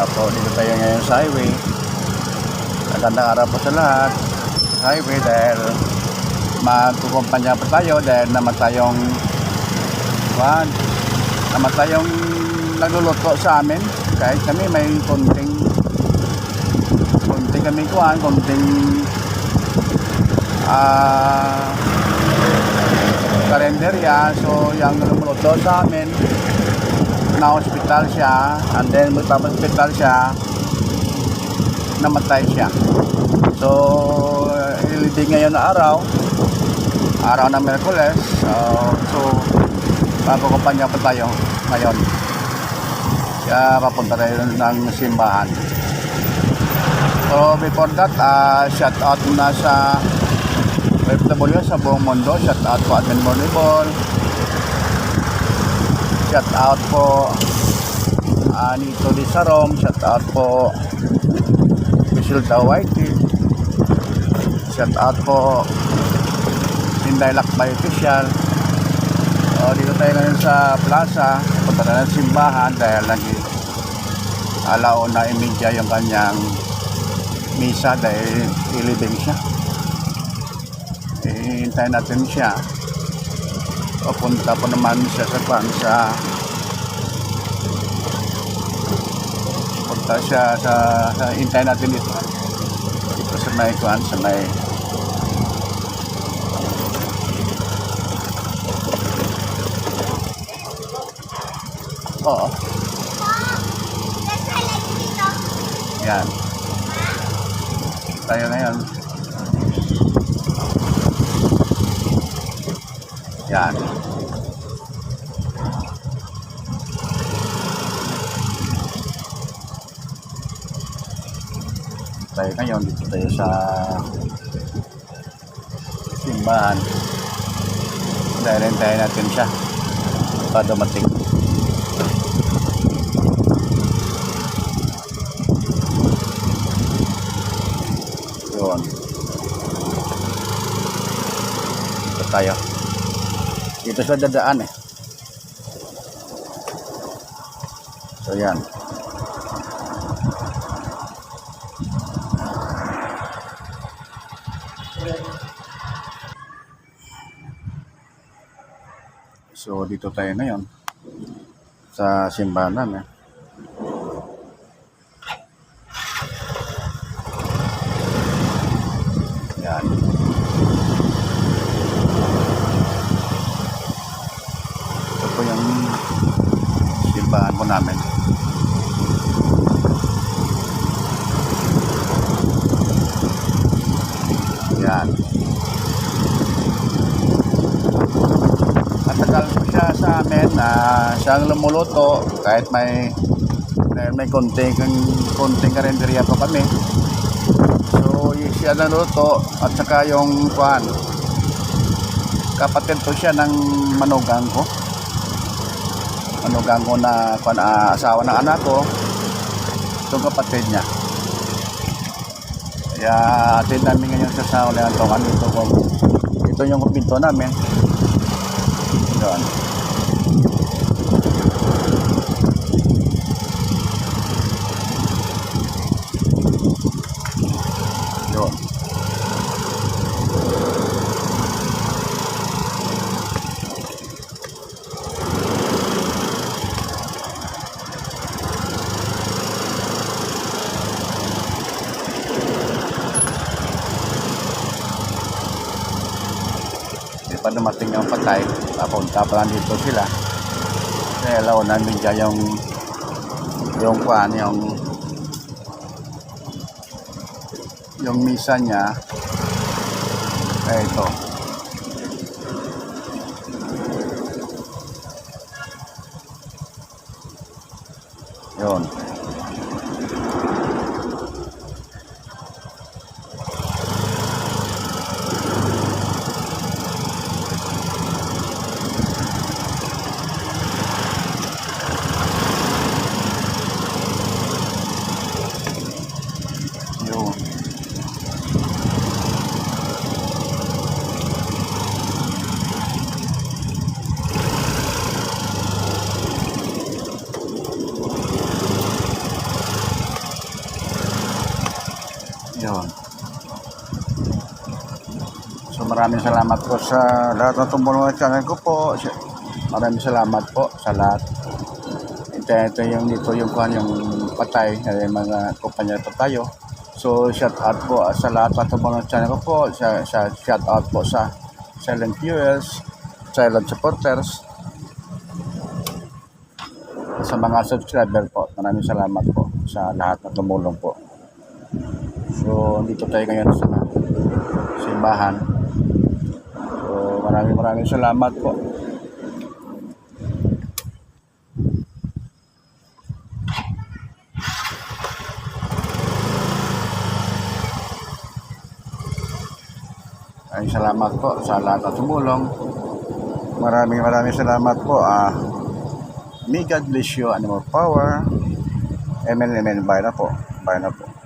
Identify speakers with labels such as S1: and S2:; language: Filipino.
S1: Araw po. Dito tayo ngayon sa highway. Magandang araw po sa lahat. Highway dahil magkukumpanya po tayo dahil naman tayong kuhan, naman tayong nagluluto sa amin. Kahit kami may konting konting kami kuhan, konting ah kalenderya. So, yung lumuluto sa amin, na-hospital siya and then magpapa-hospital siya namatay siya. So ilibig ngayon na araw. Araw ng Merkules. So, so papakumpanya pa tayo ngayon. Kaya papunta tayo ng simbahan. So before that uh, shout out muna sa OFW sa buong mundo. Shout out po Admin Volleyball Shout out po Anito Di Sarom. Shout out po Bisilda Whitey. Shout out po Inday Lakbay Official. O, dito tayo ngayon sa plaza. Punta na ng simbahan dahil lagi alao na imidya yung kanyang misa dahil ilibing siya. Ihintayin natin siya papunta po naman siya sa kwan sa punta siya sa, sa hintay natin dito. Dito sa may kwan sa may oo. Yan. Tayo ngayon yan. Tayo ngayon dito tayo sa simbahan. Dahil hintayin natin siya. Para dumating. Yun. Dito tayo dito sa dadaan eh so yan So dito tayo ngayon sa simbahan namin. Yan. Ito po yung simbahan po namin. Yan. matagal po siya sa amin na siyang lumuluto kahit may may konting konting karinderya pa kami so y- siya naluto at saka yung kwan kapatid po siya ng manugang ko manugang ko na kwan, ah, asawa ng anak ko itong kapatid niya kaya atin namin ngayon sa sa ulihan tongan ito kung ito yung pinto namin. Yun. Pa dumating yung patay. Papunta pa lang dito sila. Kaya alaw namin dyan yung yung kwan, yung yung misa niya. Eh, ito. Yun. Yun. Maraming salamat po sa lahat ng tumulong sa channel ko po. Maraming salamat po sa lahat. Ito, ito yung dito yung kuhan yung patay eh, mga kumpanya po tayo. So shout out po sa lahat ng tumulong sa channel ko po. Sa, sa shout out po sa silent viewers, silent supporters, sa mga subscriber po. Maraming salamat po sa lahat na tumulong po. So, dito tayo ngayon sa simbahan. Maraming maraming salamat po. Maraming salamat po sa lahat na tumulong. Maraming maraming salamat po. Ah, may God bless you more power. Amen. Bye na po. Bye na po.